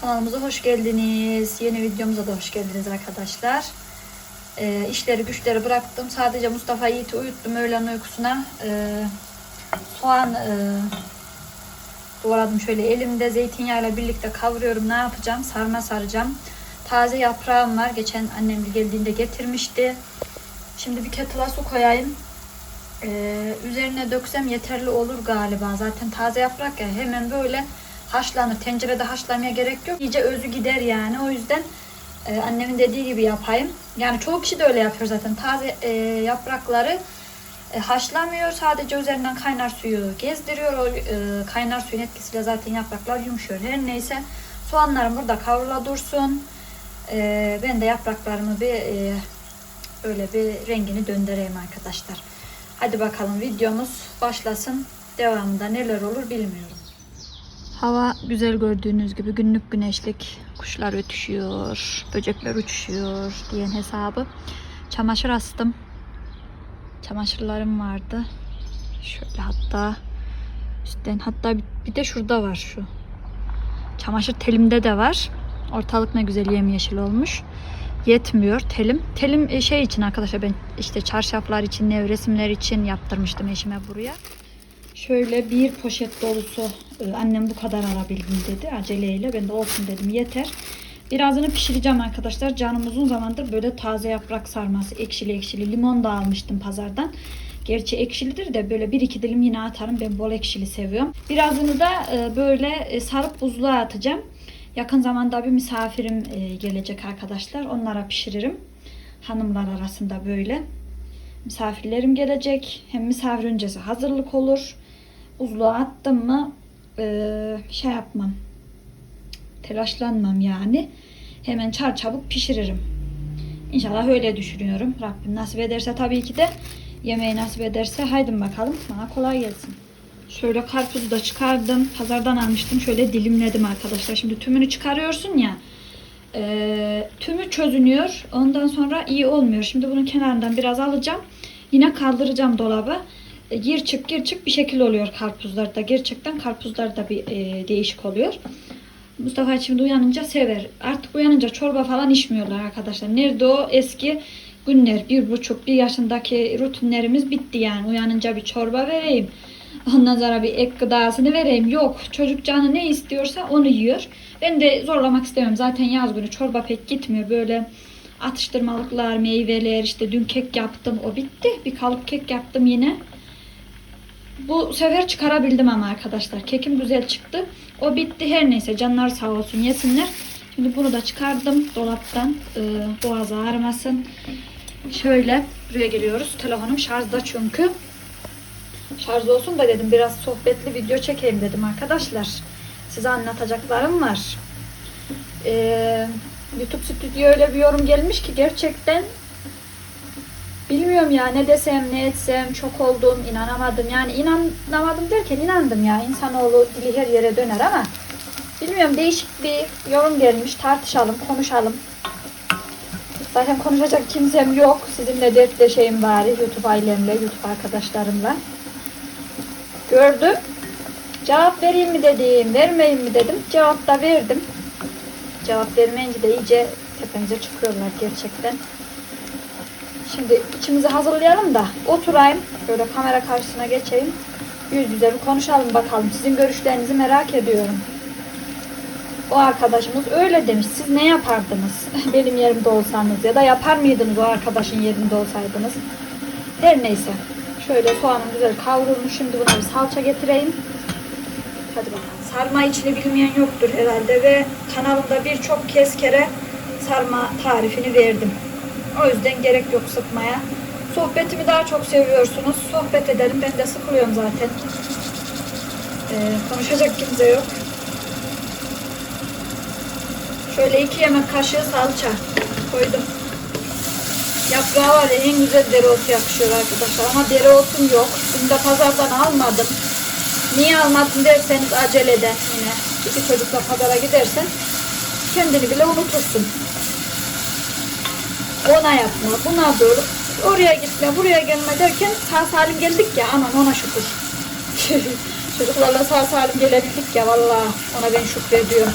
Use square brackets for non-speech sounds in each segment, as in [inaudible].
Kanalımıza hoş geldiniz. Yeni videomuza da hoş geldiniz arkadaşlar. Ee, işleri güçleri bıraktım. Sadece Mustafa Yiğit'i uyuttum öğlen uykusuna. Ee, soğan e, doğradım şöyle elimde zeytinyağıyla birlikte kavuruyorum. Ne yapacağım? Sarma saracağım. Taze yaprağım var. Geçen annem geldiğinde getirmişti. Şimdi bir kettle'a su koyayım. Ee, üzerine döksem yeterli olur galiba. Zaten taze yaprak ya hemen böyle haşlanır. Tencerede haşlamaya gerek yok. İyice özü gider yani. O yüzden e, annemin dediği gibi yapayım. Yani çoğu kişi de öyle yapıyor zaten. Taze e, yaprakları e, haşlamıyor. Sadece üzerinden kaynar suyu gezdiriyor. O e, kaynar suyun etkisiyle zaten yapraklar yumuşuyor. Her neyse soğanlarım burada kavrula dursun. E, ben de yapraklarımı bir e, böyle bir rengini döndüreyim arkadaşlar. Hadi bakalım videomuz başlasın. Devamında neler olur bilmiyorum. Hava güzel gördüğünüz gibi günlük güneşlik. Kuşlar ötüşüyor, böcekler uçuşuyor diyen hesabı. Çamaşır astım. Çamaşırlarım vardı. Şöyle hatta üstten hatta bir de şurada var şu. Çamaşır telimde de var. Ortalık ne güzel yemyeşil olmuş. Yetmiyor telim. Telim e, şey için arkadaşlar ben işte çarşaflar için, nevresimler için yaptırmıştım eşime buraya. Şöyle bir poşet dolusu annem bu kadar alabildim dedi aceleyle. Ben de olsun dedim yeter. Birazını pişireceğim arkadaşlar. Canım uzun zamandır böyle taze yaprak sarması ekşili ekşili limon da almıştım pazardan. Gerçi ekşilidir de böyle bir iki dilim yine atarım. Ben bol ekşili seviyorum. Birazını da e, böyle e, sarıp buzluğa atacağım. Yakın zamanda bir misafirim e, gelecek arkadaşlar. Onlara pişiririm. Hanımlar arasında böyle. Misafirlerim gelecek. Hem misafir öncesi hazırlık olur. Buzluğa attım mı e, şey yapmam. Telaşlanmam yani. Hemen çar çabuk pişiririm. İnşallah öyle düşünüyorum. Rabbim nasip ederse tabii ki de yemeği nasip ederse haydi bakalım. Bana kolay gelsin. Şöyle karpuzu da çıkardım. Pazardan almıştım. Şöyle dilimledim arkadaşlar. Şimdi tümünü çıkarıyorsun ya. E, tümü çözünüyor. Ondan sonra iyi olmuyor. Şimdi bunun kenarından biraz alacağım. Yine kaldıracağım dolaba. Gir çık gir çık bir şekil oluyor karpuzlarda. Gerçekten karpuzlarda bir e, değişik oluyor. Mustafa şimdi uyanınca sever. Artık uyanınca çorba falan içmiyorlar arkadaşlar. Nerede o eski günler? Bir buçuk, bir yaşındaki rutinlerimiz bitti yani. Uyanınca bir çorba vereyim. Ondan sonra bir ek gıdasını vereyim. Yok. Çocuk canı ne istiyorsa onu yiyor. Ben de zorlamak istemiyorum. Zaten yaz günü çorba pek gitmiyor. Böyle atıştırmalıklar, meyveler, işte dün kek yaptım. O bitti. Bir kalıp kek yaptım yine. Bu sefer çıkarabildim ama arkadaşlar. Kekim güzel çıktı. O bitti. Her neyse canlar sağ olsun yesinler. Şimdi bunu da çıkardım dolaptan. Ee, boğazı ağrımasın. Şöyle buraya geliyoruz. Telefonum şarjda çünkü. Şarj olsun da dedim biraz sohbetli video çekeyim dedim arkadaşlar. Size anlatacaklarım var. Ee, YouTube stüdyo öyle bir yorum gelmiş ki gerçekten bilmiyorum ya ne desem ne etsem çok oldum inanamadım. Yani inanamadım derken inandım ya insanoğlu dili her yere döner ama bilmiyorum değişik bir yorum gelmiş tartışalım konuşalım. Zaten konuşacak kimsem yok. Sizinle dertleşeyim bari YouTube ailemle, YouTube arkadaşlarımla. Gördüm. Cevap vereyim mi dedim, vermeyeyim mi dedim. Cevap da verdim. Cevap vermeyince de iyice tepemize çıkıyorlar gerçekten. Şimdi içimizi hazırlayalım da oturayım. Böyle kamera karşısına geçeyim. Yüz yüze bir konuşalım bakalım. Sizin görüşlerinizi merak ediyorum. O arkadaşımız öyle demiş. Siz ne yapardınız? [laughs] Benim yerimde olsanız ya da yapar mıydınız o arkadaşın yerinde olsaydınız? Her neyse. Şöyle soğanım güzel kavrulmuş. Şimdi buna bir salça getireyim. Hadi bakalım. Sarma içini bilmeyen yoktur herhalde ve kanalımda birçok kez kere sarma tarifini verdim. O yüzden gerek yok sıkmaya. Sohbetimi daha çok seviyorsunuz. Sohbet edelim. Ben de sıkılıyorum zaten. Ee, konuşacak kimse yok. Şöyle iki yemek kaşığı salça koydum. Yaprağı var ya en güzel dereotu yakışıyor arkadaşlar ama dereotum yok. Bunu da pazardan almadım. Niye almadın derseniz aceleden yine. İki çocukla pazara gidersen kendini bile unutursun. Ona yapma, buna dur, oraya gitme, buraya gelme derken sağ salim geldik ya aman ona şükür. [laughs] Çocuklarla sağ salim gelebildik ya vallahi ona ben şükrediyorum.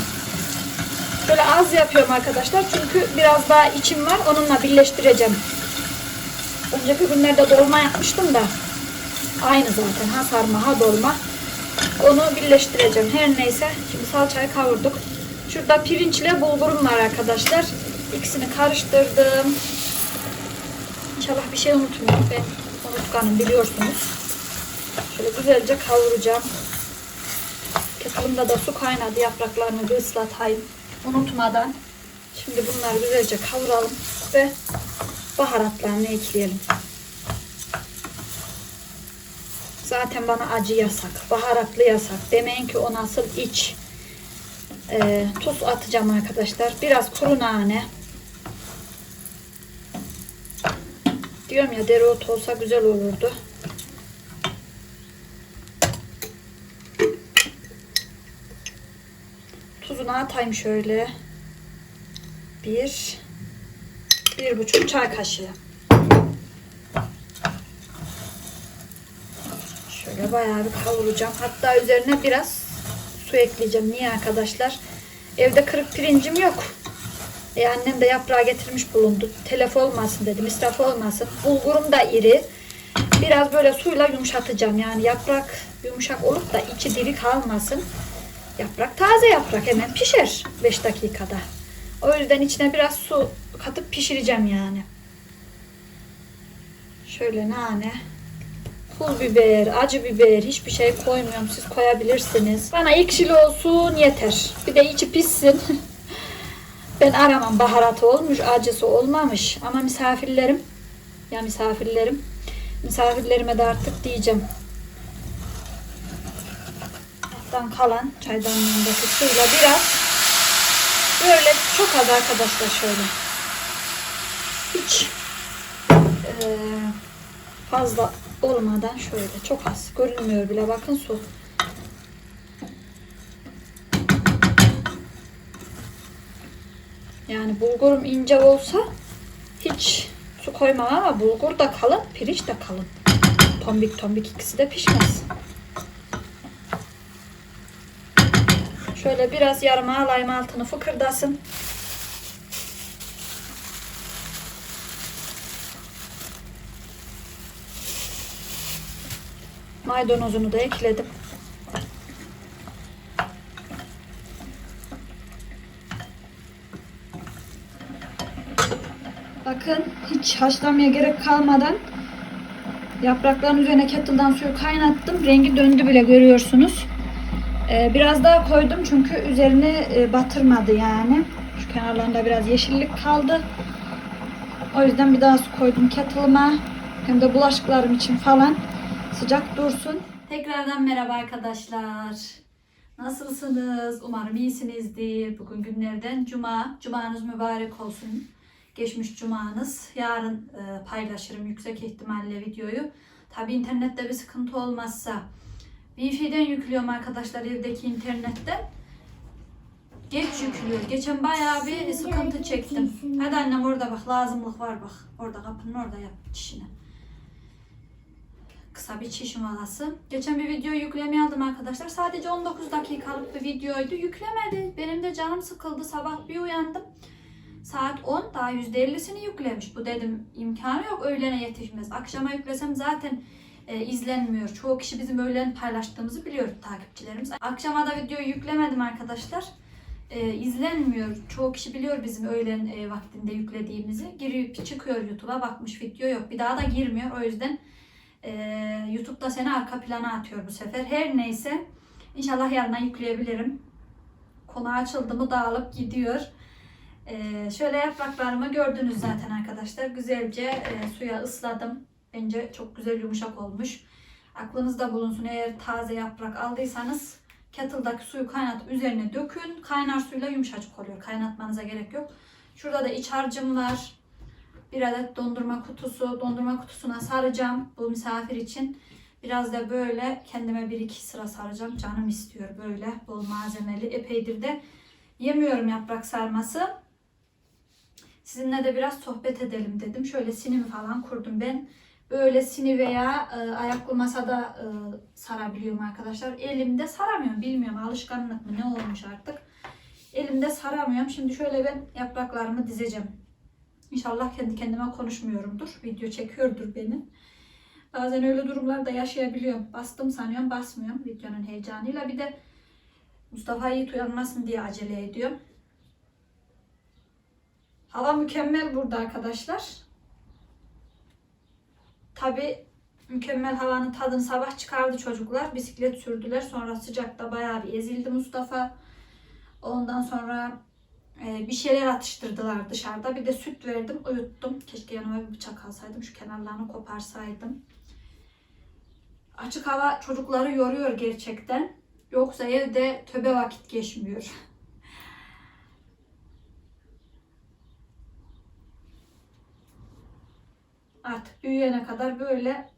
Böyle az yapıyorum arkadaşlar. Çünkü biraz daha içim var. Onunla birleştireceğim. Önceki günlerde dolma yapmıştım da. Aynı zaten. Ha sarma ha dolma. Onu birleştireceğim. Her neyse. Şimdi salçayı kavurduk. Şurada pirinçle bulgurum var arkadaşlar. İkisini karıştırdım. İnşallah bir şey unutmuyorum. Ben unutkanım biliyorsunuz. Şöyle güzelce kavuracağım. Kettle'ımda da su kaynadı. Yapraklarını ıslatayım. Unutmadan. Şimdi bunları güzelce kavuralım ve baharatlarını ekleyelim. Zaten bana acı yasak. Baharatlı yasak. Demeyin ki o nasıl iç. Ee, tuz atacağım arkadaşlar. Biraz kuru nane. Diyorum ya dereotu olsa güzel olurdu. Tuzunu atayım şöyle. Bir, bir buçuk çay kaşığı. Şöyle bayağı bir kavuracağım. Hatta üzerine biraz su ekleyeceğim. Niye arkadaşlar? Evde kırık pirincim yok. E annem de yaprağı getirmiş bulundu. Telef olmasın dedim. israf olmasın. Bulgurum da iri. Biraz böyle suyla yumuşatacağım. Yani yaprak yumuşak olup da içi diri kalmasın. Yaprak taze yaprak hemen pişer 5 dakikada. O yüzden içine biraz su katıp pişireceğim yani. Şöyle nane, pul biber, acı biber hiçbir şey koymuyorum. Siz koyabilirsiniz. Bana ekşili olsun yeter. Bir de içi pişsin. [laughs] ben aramam baharatı olmuş, acısı olmamış. Ama misafirlerim ya misafirlerim misafirlerime de artık diyeceğim. Alttan kalan çaydanlığındaki suyla biraz böyle çok az arkadaşlar şöyle. Hiç eee, fazla olmadan şöyle çok az görünmüyor bile bakın su. Yani bulgurum ince olsa hiç su koymam ama bulgur da kalın, pirinç de kalın. Tombik tombik ikisi de pişmez. Şöyle biraz yarıma alayım altını fıkırdasın. Maydanozunu da ekledim. Bakın hiç haşlamaya gerek kalmadan yaprakların üzerine kettle'dan suyu kaynattım. Rengi döndü bile görüyorsunuz. Ee, biraz daha koydum çünkü üzerine e, batırmadı yani. Şu kenarlarında biraz yeşillik kaldı. O yüzden bir daha su koydum kettle'ıma. Hem de bulaşıklarım için falan sıcak dursun. Tekrardan merhaba arkadaşlar. Nasılsınız? Umarım iyisinizdir. Bugün günlerden cuma. Cumanız mübarek olsun. Geçmiş cumanız. Yarın e, paylaşırım yüksek ihtimalle videoyu. Tabi internette bir sıkıntı olmazsa. Wi-Fi'den yüklüyorum arkadaşlar evdeki internetten. Geç yüklüyor. Geçen bayağı bir sıkıntı çektim. Hadi annem orada bak lazımlık var bak. Orada kapının orada yap çişini. Kısa bir çiş molası. Geçen bir video yüklemeye aldım arkadaşlar. Sadece 19 dakikalık bir videoydu. Yüklemedi. Benim de canım sıkıldı. Sabah bir uyandım. Saat 10 daha %50'sini yüklemiş. Bu dedim imkanı yok öğlene yetişmez. Akşama yüklesem zaten e, izlenmiyor. Çoğu kişi bizim öğlen paylaştığımızı biliyor takipçilerimiz. Akşama da videoyu yüklemedim arkadaşlar. E, izlenmiyor. Çoğu kişi biliyor bizim öğlen e, vaktinde yüklediğimizi. Girip çıkıyor YouTube'a bakmış video yok. Bir daha da girmiyor. O yüzden e, YouTube'da seni arka plana atıyor bu sefer. Her neyse inşallah yarına yükleyebilirim. Konu açıldı mı dağılıp gidiyor. Ee, şöyle yapraklarımı gördünüz zaten arkadaşlar. Güzelce e, suya ısladım. Bence çok güzel yumuşak olmuş. Aklınızda bulunsun eğer taze yaprak aldıysanız kettle'daki suyu kaynatıp üzerine dökün. Kaynar suyla yumuşacık oluyor. Kaynatmanıza gerek yok. Şurada da iç harcım var. Bir adet dondurma kutusu. Dondurma kutusuna saracağım bu misafir için. Biraz da böyle kendime bir iki sıra saracağım. Canım istiyor böyle bol malzemeli. Epeydir de yemiyorum yaprak sarması. Sizinle de biraz sohbet edelim dedim. Şöyle sinimi falan kurdum ben. Böyle sini veya e, ayaklı masada e, sarabiliyorum arkadaşlar. Elimde saramıyorum bilmiyorum alışkanlık mı ne olmuş artık. Elimde saramıyorum. Şimdi şöyle ben yapraklarımı dizeceğim. İnşallah kendi kendime konuşmuyorumdur. Video çekiyordur beni. Bazen öyle durumlarda yaşayabiliyorum. Bastım sanıyorum basmıyorum videonun heyecanıyla. Bir de Mustafa Yiğit uyanmasın diye acele ediyorum. Hava mükemmel burada arkadaşlar. Tabi mükemmel havanın tadını sabah çıkardı çocuklar. Bisiklet sürdüler. Sonra sıcakta bayağı bir ezildi Mustafa. Ondan sonra bir şeyler atıştırdılar dışarıda. Bir de süt verdim, uyuttum. Keşke yanıma bir bıçak alsaydım. Şu kenarlarını koparsaydım. Açık hava çocukları yoruyor gerçekten. Yoksa evde töbe vakit geçmiyor. [laughs] Artık büyüyene kadar böyle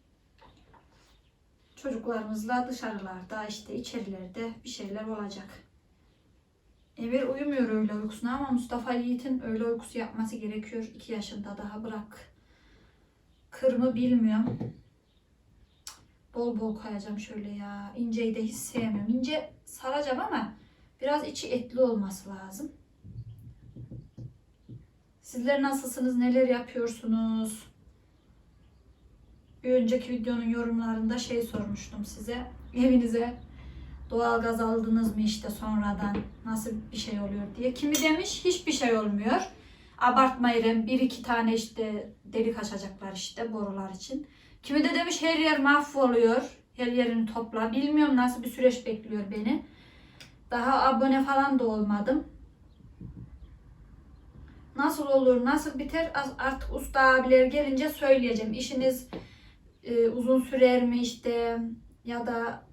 çocuklarımızla dışarılarda işte içerilerde bir şeyler olacak. Emir uyumuyor öyle uykusuna ama Mustafa Yiğit'in öyle uykusu yapması gerekiyor. 2 yaşında daha bırak. Kırmı bilmiyorum. Bol bol koyacağım şöyle ya. İnceyi de hiç sevmiyorum. İnce saracağım ama biraz içi etli olması lazım. Sizler nasılsınız? Neler yapıyorsunuz? Bir önceki videonun yorumlarında şey sormuştum size. Evinize doğalgaz aldınız mı işte sonradan nasıl bir şey oluyor diye. Kimi demiş hiçbir şey olmuyor. Abartmayın bir iki tane işte delik açacaklar işte borular için. Kimi de demiş her yer mahvoluyor. Her yerini topla. Bilmiyorum nasıl bir süreç bekliyor beni. Daha abone falan da olmadım. Nasıl olur, nasıl biter artık usta abiler gelince söyleyeceğim. İşiniz e, uzun sürer mi işte ya da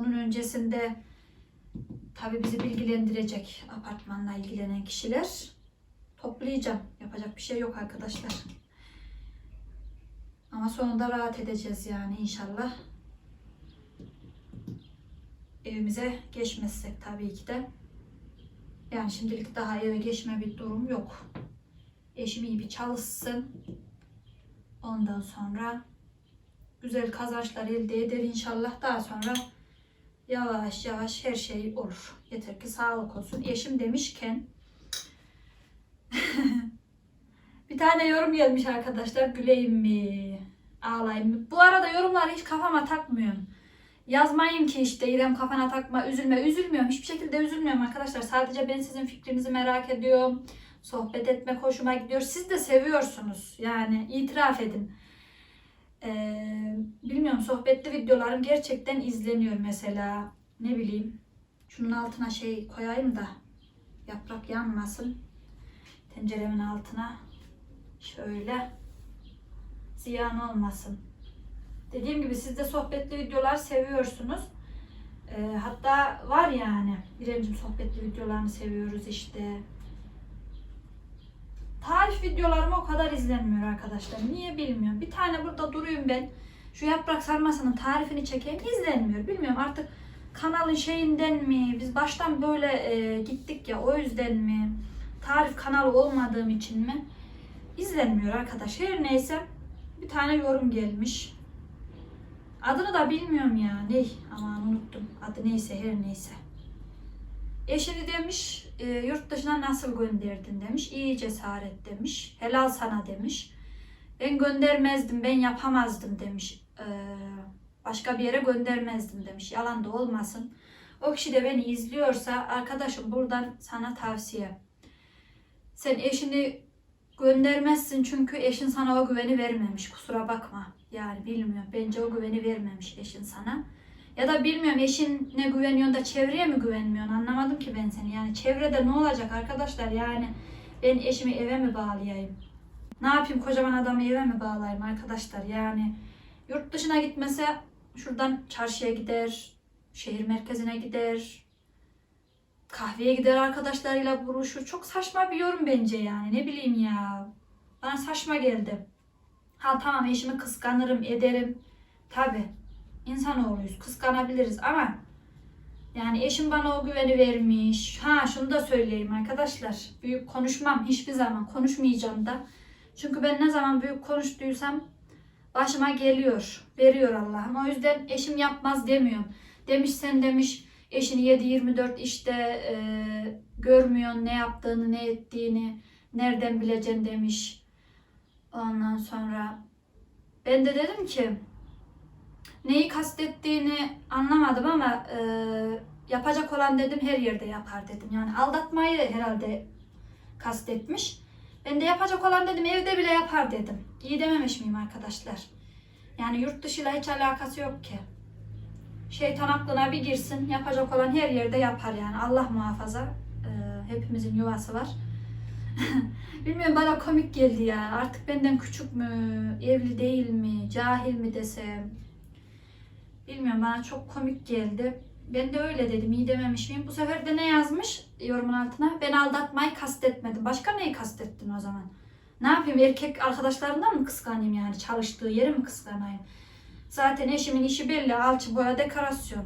onun öncesinde tabii bizi bilgilendirecek apartmanla ilgilenen kişiler toplayacağım. Yapacak bir şey yok arkadaşlar. Ama sonunda rahat edeceğiz yani inşallah. Evimize geçmezsek tabii ki de. Yani şimdilik daha eve geçme bir durum yok. Eşim iyi bir çalışsın. Ondan sonra güzel kazançlar elde eder inşallah. Daha sonra yavaş yavaş her şey olur. Yeter ki sağlık olsun. Eşim demişken [laughs] bir tane yorum gelmiş arkadaşlar. Güleyim mi? Ağlayayım mı? Bu arada yorumları hiç kafama takmıyorum. Yazmayın ki işte İrem kafana takma, üzülme. Üzülmüyorum. Hiçbir şekilde üzülmüyorum arkadaşlar. Sadece ben sizin fikrinizi merak ediyorum. Sohbet etmek hoşuma gidiyor. Siz de seviyorsunuz. Yani itiraf edin. Ee, bilmiyorum sohbetli videolarım gerçekten izleniyor mesela. Ne bileyim. Şunun altına şey koyayım da yaprak yanmasın. Tenceremin altına şöyle ziyan olmasın. Dediğim gibi siz de sohbetli videolar seviyorsunuz. Ee, hatta var yani. İremcim sohbetli videolarını seviyoruz işte. Tarif videolarım o kadar izlenmiyor arkadaşlar. Niye bilmiyorum. Bir tane burada duruyum ben. Şu yaprak sarmasının tarifini çekeyim. izlenmiyor. Bilmiyorum artık kanalın şeyinden mi? Biz baştan böyle e, gittik ya o yüzden mi? Tarif kanalı olmadığım için mi? İzlenmiyor arkadaş. Her neyse bir tane yorum gelmiş. Adını da bilmiyorum ya. Ne? Aman unuttum. Adı neyse her neyse. Eşini demiş e, yurt dışına nasıl gönderdin demiş. İyi cesaret demiş. Helal sana demiş. Ben göndermezdim, ben yapamazdım demiş. E, başka bir yere göndermezdim demiş. Yalan da olmasın. O kişi de beni izliyorsa arkadaşım buradan sana tavsiye. Sen eşini göndermezsin çünkü eşin sana o güveni vermemiş. Kusura bakma. Yani bilmiyorum. Bence o güveni vermemiş eşin sana. Ya da bilmiyorum eşine güveniyorsun da çevreye mi güvenmiyorsun anlamadım ki ben seni. Yani çevrede ne olacak arkadaşlar yani ben eşimi eve mi bağlayayım? Ne yapayım kocaman adamı eve mi bağlayayım arkadaşlar yani yurt dışına gitmese şuradan çarşıya gider, şehir merkezine gider, kahveye gider arkadaşlarıyla buluşur. Çok saçma bir yorum bence yani ne bileyim ya. Bana saçma geldi. Ha tamam eşimi kıskanırım ederim. Tabi insanoğluyuz kıskanabiliriz ama yani eşim bana o güveni vermiş. Ha şunu da söyleyeyim arkadaşlar. Büyük konuşmam hiçbir zaman konuşmayacağım da. Çünkü ben ne zaman büyük konuştuysam başıma geliyor. Veriyor Allah'ım. O yüzden eşim yapmaz demiyorum. Demiş sen demiş Eşini 7-24 işte e, görmüyorsun ne yaptığını ne ettiğini nereden bileceksin demiş. Ondan sonra ben de dedim ki neyi kastettiğini anlamadım ama e, yapacak olan dedim her yerde yapar dedim. Yani aldatmayı herhalde kastetmiş. Ben de yapacak olan dedim evde bile yapar dedim. İyi dememiş miyim arkadaşlar? Yani yurt dışıyla hiç alakası yok ki. Şeytan aklına bir girsin yapacak olan her yerde yapar yani. Allah muhafaza. Ee, hepimizin yuvası var. [laughs] Bilmiyorum bana komik geldi ya. Artık benden küçük mü, evli değil mi, cahil mi desem. Bilmiyorum bana çok komik geldi. Ben de öyle dedim iyi dememiş miyim? Bu sefer de ne yazmış yorumun altına? Ben aldatmayı kastetmedim. Başka neyi kastettin o zaman? Ne yapayım erkek arkadaşlarından mı kıskanayım yani? Çalıştığı yeri mi kıskanayım? Zaten eşimin işi belli. Alçı boya dekorasyon.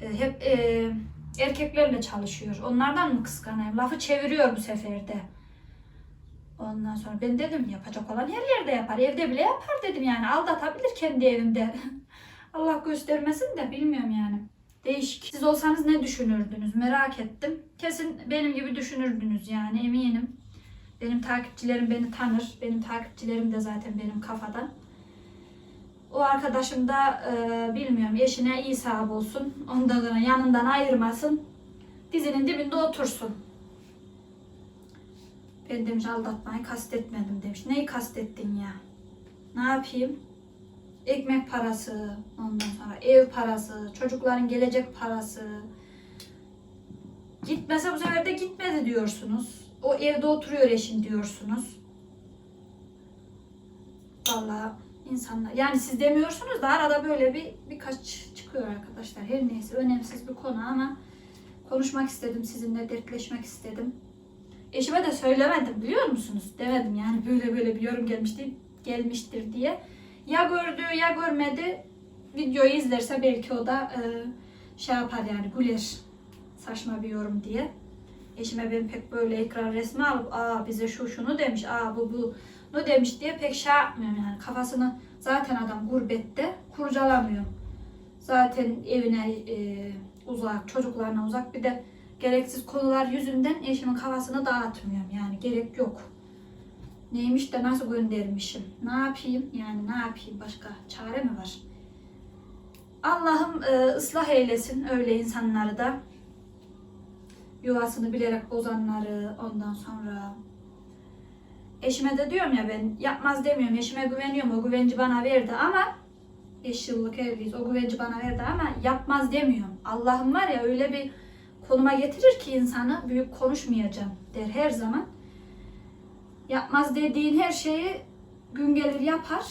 E, hep e, erkeklerle çalışıyor. Onlardan mı kıskanayım? Lafı çeviriyor bu sefer de. Ondan sonra ben dedim yapacak olan her yerde yapar. Evde bile yapar dedim yani. Aldatabilir kendi evinde. [laughs] Allah göstermesin de bilmiyorum yani. Değişik. Siz olsanız ne düşünürdünüz? Merak ettim. Kesin benim gibi düşünürdünüz yani eminim. Benim takipçilerim beni tanır. Benim takipçilerim de zaten benim kafadan. O arkadaşım da e, bilmiyorum eşine iyi sahip olsun. Ondan yanından ayırmasın. Dizinin dibinde otursun. Ben demiş aldatmayı kastetmedim demiş. Neyi kastettin ya? Ne yapayım? Ekmek parası, ondan sonra ev parası, çocukların gelecek parası. Gitmese bu sefer de gitmedi diyorsunuz. O evde oturuyor eşin diyorsunuz. Vallahi insanlar yani siz demiyorsunuz da arada böyle bir birkaç çıkıyor arkadaşlar. Her neyse önemsiz bir konu ama konuşmak istedim sizinle dertleşmek istedim. Eşime de söylemedim biliyor musunuz? Demedim yani böyle böyle bir yorum gelmişti, gelmiştir diye. Ya gördü ya görmedi. Videoyu izlerse belki o da e, şey yapar yani güler. Saçma bir yorum diye. Eşime ben pek böyle ekran resmi alıp aa bize şu şunu demiş, aa bu bu ne demiş diye pek şey yapmıyorum yani. Kafasını zaten adam gurbette kurcalamıyor. Zaten evine e, uzak, çocuklarına uzak bir de gereksiz konular yüzünden eşimin kafasını dağıtmıyorum yani gerek yok. Neymiş de nasıl göndermişim? Ne yapayım? Yani ne yapayım? Başka çare mi var? Allah'ım e, ıslah eylesin öyle insanları da. Yuvasını bilerek bozanları ondan sonra. Eşime de diyorum ya ben yapmaz demiyorum. Eşime güveniyorum. O güvenci bana verdi ama 5 yıllık evliyiz. O güvenci bana verdi ama yapmaz demiyorum. Allah'ım var ya öyle bir konuma getirir ki insanı büyük konuşmayacağım der her zaman. Yapmaz dediğin her şeyi gün gelir yapar.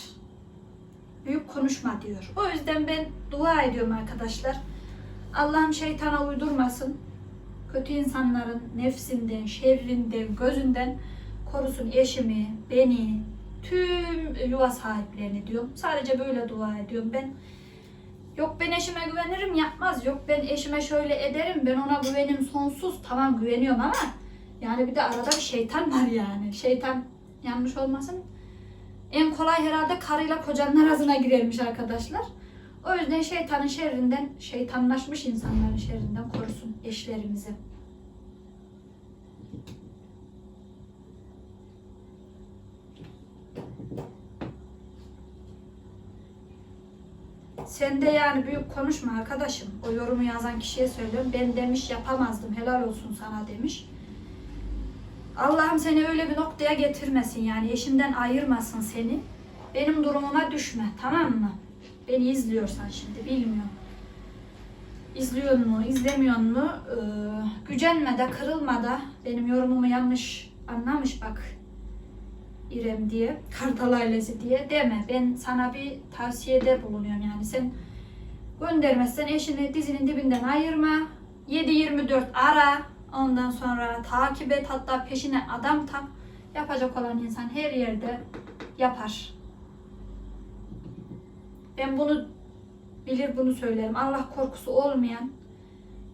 Büyük konuşma diyor. O yüzden ben dua ediyorum arkadaşlar. Allah'ım şeytana uydurmasın. Kötü insanların nefsinden, şerrinden, gözünden korusun eşimi, beni, tüm yuva sahiplerini diyorum. Sadece böyle dua ediyorum. Ben yok ben eşime güvenirim yapmaz. Yok ben eşime şöyle ederim. Ben ona güvenim sonsuz. Tamam güveniyorum ama yani bir de arada bir şeytan var yani. Şeytan yanlış olmasın. En kolay herhalde karıyla kocanın arasına girermiş arkadaşlar. O yüzden şeytanın şerrinden, şeytanlaşmış insanların şerrinden korusun eşlerimizi. Sen de yani büyük konuşma arkadaşım. O yorumu yazan kişiye söylüyorum. Ben demiş yapamazdım. Helal olsun sana demiş. Allah'ım seni öyle bir noktaya getirmesin yani eşinden ayırmasın seni. Benim durumuma düşme tamam mı? Beni izliyorsan şimdi bilmiyorum. İzliyor mu, izlemiyor mu? Ee, gücenme de, kırılma da. Benim yorumumu yanlış anlamış bak. İrem diye, Kartal ailesi diye deme. Ben sana bir tavsiyede bulunuyorum yani. Sen göndermezsen eşini dizinin dibinden ayırma. 7-24 ara. Ondan sonra takip et hatta peşine adam tak. Yapacak olan insan her yerde yapar. Ben bunu bilir bunu söylerim. Allah korkusu olmayan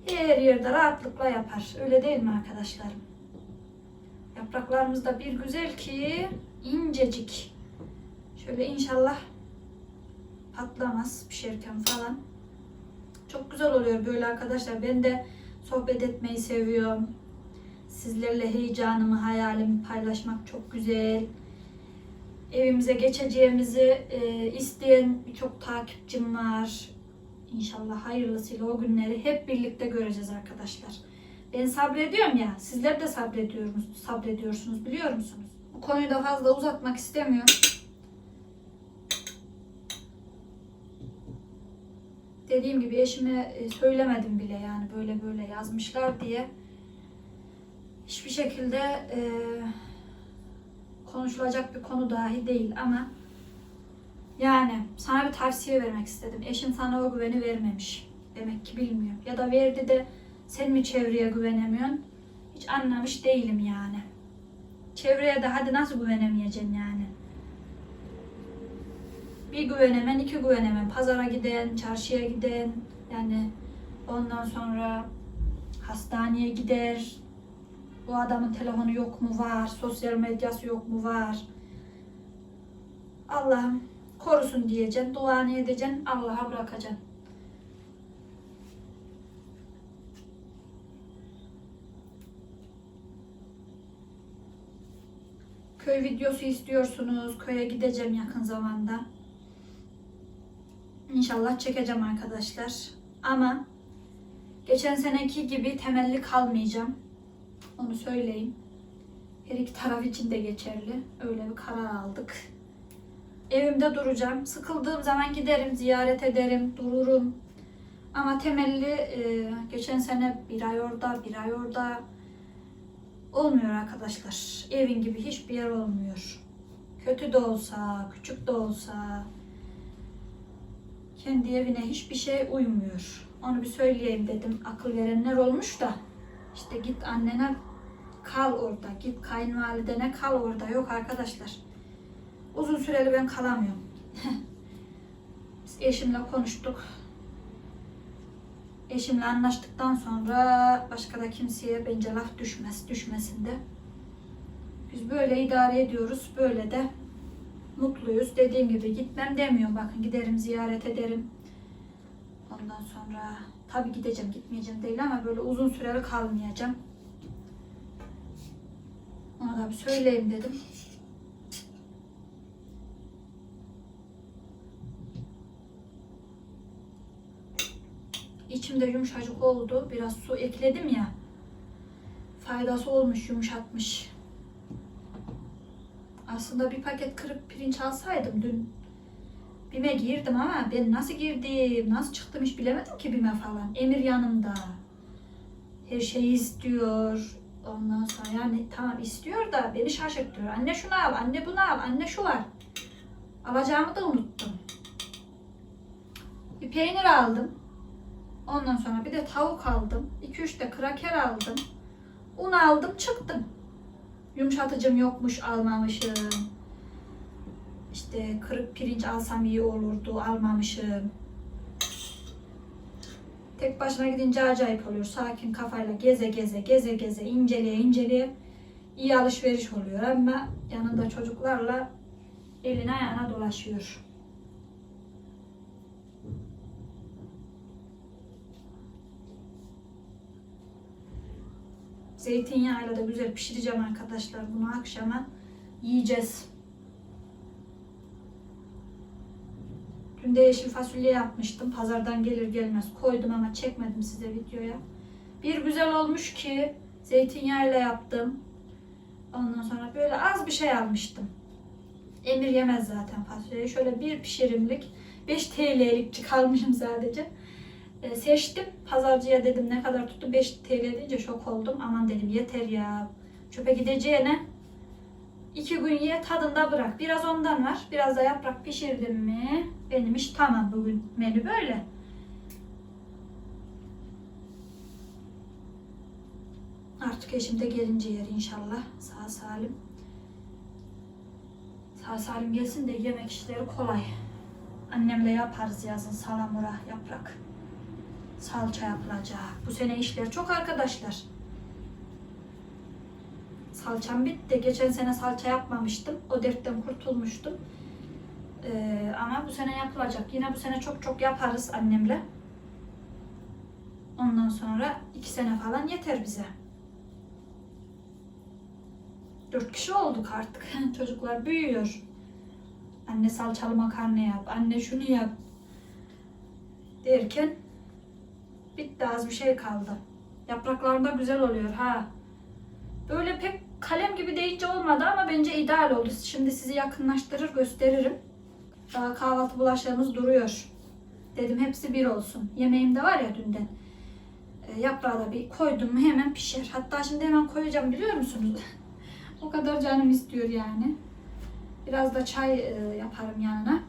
her yerde rahatlıkla yapar. Öyle değil mi arkadaşlarım? Yapraklarımız da bir güzel ki incecik. Şöyle inşallah patlamaz pişerken falan. Çok güzel oluyor böyle arkadaşlar. Ben de sohbet etmeyi seviyorum. Sizlerle heyecanımı, hayalimi paylaşmak çok güzel. Evimize geçeceğimizi e, isteyen birçok takipçim var. İnşallah hayırlısıyla o günleri hep birlikte göreceğiz arkadaşlar. Ben sabrediyorum ya, sizler de sabrediyorsunuz, sabrediyorsunuz biliyor musunuz? Bu konuyu da fazla uzatmak istemiyorum. Dediğim gibi eşime e, söylemedim bile yani böyle böyle yazmışlar diye. Hiçbir şekilde e, konuşulacak bir konu dahi değil ama yani sana bir tavsiye vermek istedim. Eşin sana o güveni vermemiş. Demek ki bilmiyor. Ya da verdi de sen mi çevreye güvenemiyorsun? Hiç anlamış değilim yani. Çevreye de hadi nasıl güvenemeyeceksin yani? Bir güvenemen, iki güvenemen. Pazara giden, çarşıya giden, yani ondan sonra hastaneye gider. Bu adamın telefonu yok mu var, sosyal medyası yok mu var. Allah'ım korusun diyeceksin, duanı edeceksin, Allah'a bırakacaksın. Köy videosu istiyorsunuz. Köye gideceğim yakın zamanda. İnşallah çekeceğim arkadaşlar. Ama geçen seneki gibi temelli kalmayacağım. Onu söyleyeyim. Her iki taraf için de geçerli. Öyle bir karar aldık. Evimde duracağım. Sıkıldığım zaman giderim, ziyaret ederim, dururum. Ama temelli e, geçen sene bir ay orada, bir ay orada olmuyor arkadaşlar. Evin gibi hiçbir yer olmuyor. Kötü de olsa, küçük de olsa kendi evine hiçbir şey uymuyor. Onu bir söyleyeyim dedim. Akıl verenler olmuş da işte git annene kal orada, git kayınvalidene kal orada. Yok arkadaşlar. Uzun süreli ben kalamıyorum. [laughs] Biz eşimle konuştuk. Eşimle anlaştıktan sonra başka da kimseye bence laf düşmez, düşmesin de. Biz böyle idare ediyoruz. Böyle de mutluyuz. Dediğim gibi gitmem demiyorum. Bakın giderim ziyaret ederim. Ondan sonra tabii gideceğim gitmeyeceğim değil ama böyle uzun süreli kalmayacağım. Ona da bir söyleyeyim dedim. İçimde yumuşacık oldu. Biraz su ekledim ya. Faydası olmuş, yumuşatmış. Aslında bir paket kırık pirinç alsaydım dün BİM'e girdim ama ben nasıl girdim, nasıl çıktım hiç bilemedim ki BİM'e falan. Emir yanımda. Her şeyi istiyor. Ondan sonra yani tamam istiyor da beni şaşırtıyor. Anne şunu al, anne bunu al, anne şu var. Alacağımı da unuttum. Bir peynir aldım. Ondan sonra bir de tavuk aldım. 2-3 de kraker aldım. Un aldım çıktım. Yumuşatıcım yokmuş almamışım. İşte kırık pirinç alsam iyi olurdu almamışım. Tek başına gidince acayip oluyor. Sakin kafayla geze geze geze geze inceleye inceleye iyi alışveriş oluyor ama yanında çocuklarla eline ayağına dolaşıyor. Zeytinyağıyla da güzel pişireceğim arkadaşlar. Bunu akşama yiyeceğiz. Dün de yeşil fasulye yapmıştım. Pazardan gelir gelmez koydum ama çekmedim size videoya. Bir güzel olmuş ki zeytinyağıyla yaptım. Ondan sonra böyle az bir şey almıştım. Emir yemez zaten fasulyeyi. Şöyle bir pişirimlik 5 TL'lik çıkarmışım sadece. E, seçtim. Pazarcıya dedim ne kadar tuttu? 5 TL deyince şok oldum. Aman dedim yeter ya. Çöpe gideceğine iki gün ye tadında bırak. Biraz ondan var. Biraz da yaprak pişirdim mi? Benim iş tamam bugün. Menü böyle. Artık eşim de gelince yer inşallah. Sağ salim. Sağ salim gelsin de yemek işleri kolay. Annemle yaparız yazın salamura yaprak salça yapılacak. Bu sene işler çok arkadaşlar. Salçam bitti. Geçen sene salça yapmamıştım. O dertten kurtulmuştum. Ee, ama bu sene yapılacak. Yine bu sene çok çok yaparız annemle. Ondan sonra iki sene falan yeter bize. Dört kişi olduk artık. [laughs] Çocuklar büyüyor. Anne salçalı makarna yap, anne şunu yap. Derken bitti az bir şey kaldı. Yapraklarında güzel oluyor ha. Böyle pek kalem gibi deyince olmadı ama bence ideal oldu. Şimdi sizi yakınlaştırır gösteririm. Daha kahvaltı bulaşığımız duruyor. Dedim hepsi bir olsun. Yemeğim de var ya dünden. E, yaprağı da bir koydum mu hemen pişer. Hatta şimdi hemen koyacağım biliyor musunuz? [laughs] o kadar canım istiyor yani. Biraz da çay e, yaparım yanına.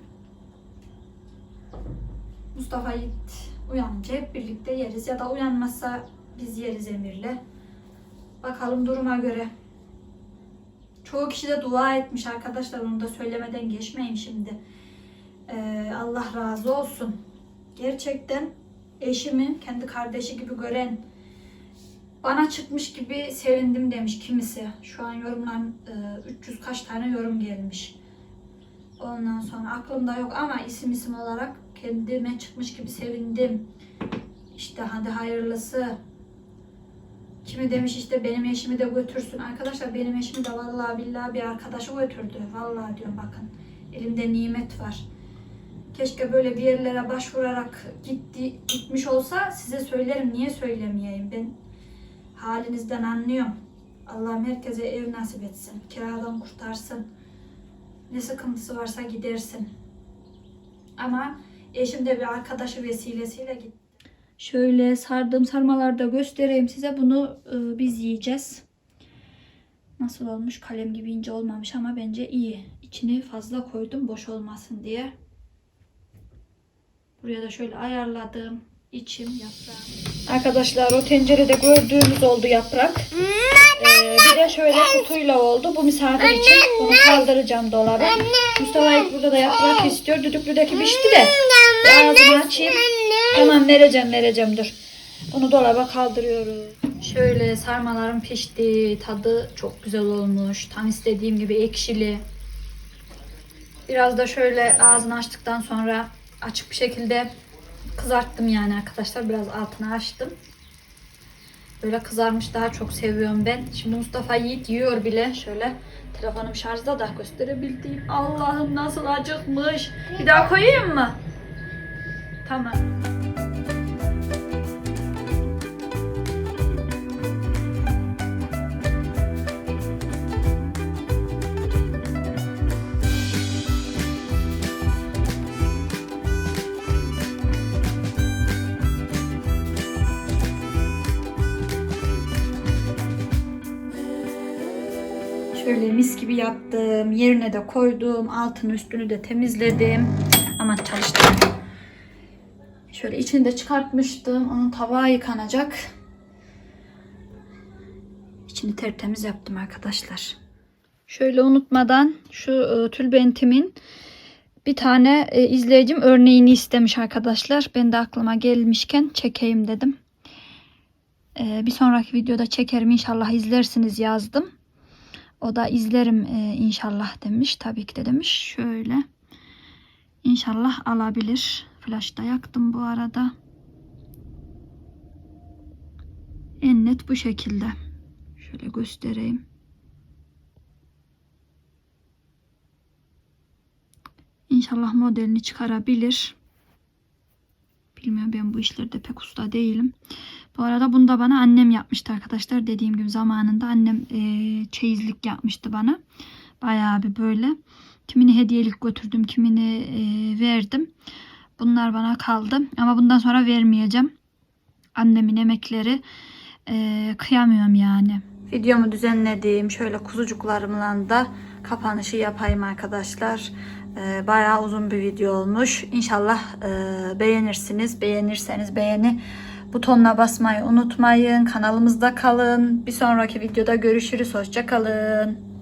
Mustafa Yiğit uyanınca hep birlikte yeriz. Ya da uyanmazsa biz yeriz Emir'le. Bakalım duruma göre. Çoğu kişi de dua etmiş arkadaşlar. Onu da söylemeden geçmeyin şimdi. Ee, Allah razı olsun. Gerçekten eşimi kendi kardeşi gibi gören bana çıkmış gibi sevindim demiş kimisi. Şu an yorumların e, 300 kaç tane yorum gelmiş. Ondan sonra aklımda yok ama isim isim olarak kendime çıkmış gibi sevindim. İşte hadi hayırlısı. Kimi demiş işte benim eşimi de götürsün. Arkadaşlar benim eşimi de vallahi billahi bir arkadaşı götürdü. Vallahi diyorum bakın. Elimde nimet var. Keşke böyle bir yerlere başvurarak gitti, gitmiş olsa size söylerim. Niye söylemeyeyim? Ben halinizden anlıyorum. Allah'ım herkese ev nasip etsin. Kiradan kurtarsın. Ne sıkıntısı varsa gidersin. Ama eşim de bir arkadaşı vesilesiyle gitti. Şöyle sardığım sarmalarda göstereyim size. Bunu e, biz yiyeceğiz. Nasıl olmuş? Kalem gibi ince olmamış ama bence iyi. İçini fazla koydum boş olmasın diye. Buraya da şöyle ayarladım. İçim yaprağım. Arkadaşlar o tencerede gördüğünüz oldu yaprak. Ee, bir de şöyle kutuyla oldu. Bu misafir için bunu kaldıracağım dolaba. Mustafa burada da yaprak istiyor. Düdüklüdeki pişti de. Bir Ağzını açayım. Tamam vereceğim vereceğim dur. Bunu dolaba kaldırıyoruz. Şöyle sarmalarım pişti. Tadı çok güzel olmuş. Tam istediğim gibi ekşili. Biraz da şöyle ağzını açtıktan sonra açık bir şekilde kızarttım yani arkadaşlar. Biraz altını açtım. Böyle kızarmış daha çok seviyorum ben. Şimdi Mustafa Yiğit yiyor bile. Şöyle telefonum şarjda da gösterebildiğim. Allah'ım nasıl acıkmış. Bir daha koyayım mı? Tamam. Şöyle mis gibi yaptım. Yerine de koydum. Altını üstünü de temizledim. Ama çalıştım. Şöyle içini de çıkartmıştım. Onun tabağı yıkanacak. İçini tertemiz yaptım arkadaşlar. Şöyle unutmadan şu e, tülbentimin bir tane e, izleyicim örneğini istemiş arkadaşlar. Ben de aklıma gelmişken çekeyim dedim. E, bir sonraki videoda çekerim inşallah izlersiniz yazdım. O da izlerim inşallah demiş. Tabii ki de demiş. Şöyle. İnşallah alabilir. Flash yaktım bu arada. En net bu şekilde. Şöyle göstereyim. İnşallah modelini çıkarabilir. Bilmiyorum ben bu işlerde pek usta değilim. Bu arada bunu da bana annem yapmıştı arkadaşlar. Dediğim gibi zamanında annem e, çeyizlik yapmıştı bana. Bayağı bir böyle. Kimini hediyelik götürdüm, kimini e, verdim. Bunlar bana kaldı. Ama bundan sonra vermeyeceğim. Annemin emekleri e, kıyamıyorum yani. Videomu düzenledim. Şöyle kuzucuklarımla da kapanışı yapayım arkadaşlar. E, bayağı uzun bir video olmuş. İnşallah e, beğenirsiniz. Beğenirseniz beğeni butonuna basmayı unutmayın. Kanalımızda kalın. Bir sonraki videoda görüşürüz. Hoşça kalın.